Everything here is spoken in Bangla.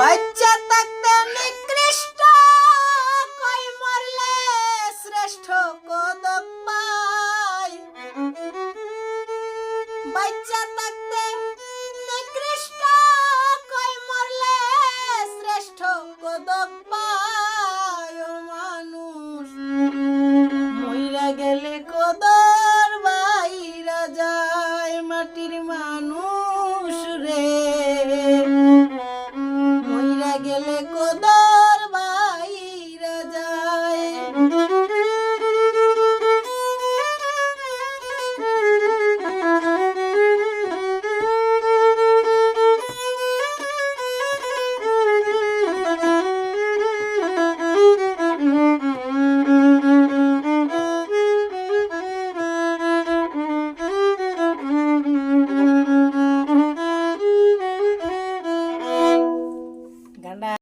বাচ্চা থাকতে নিকৃষ্ট, কই মরলে শ্রেষ্ঠ কদক পায় বাচ্চা থাকতে নিকৃষ্ট, কই মরলে শ্রেষ্ঠ কদক ও মানুষ, মইরা গেলে কদর বাইরা যায়, মাটির মানুষ। Nah,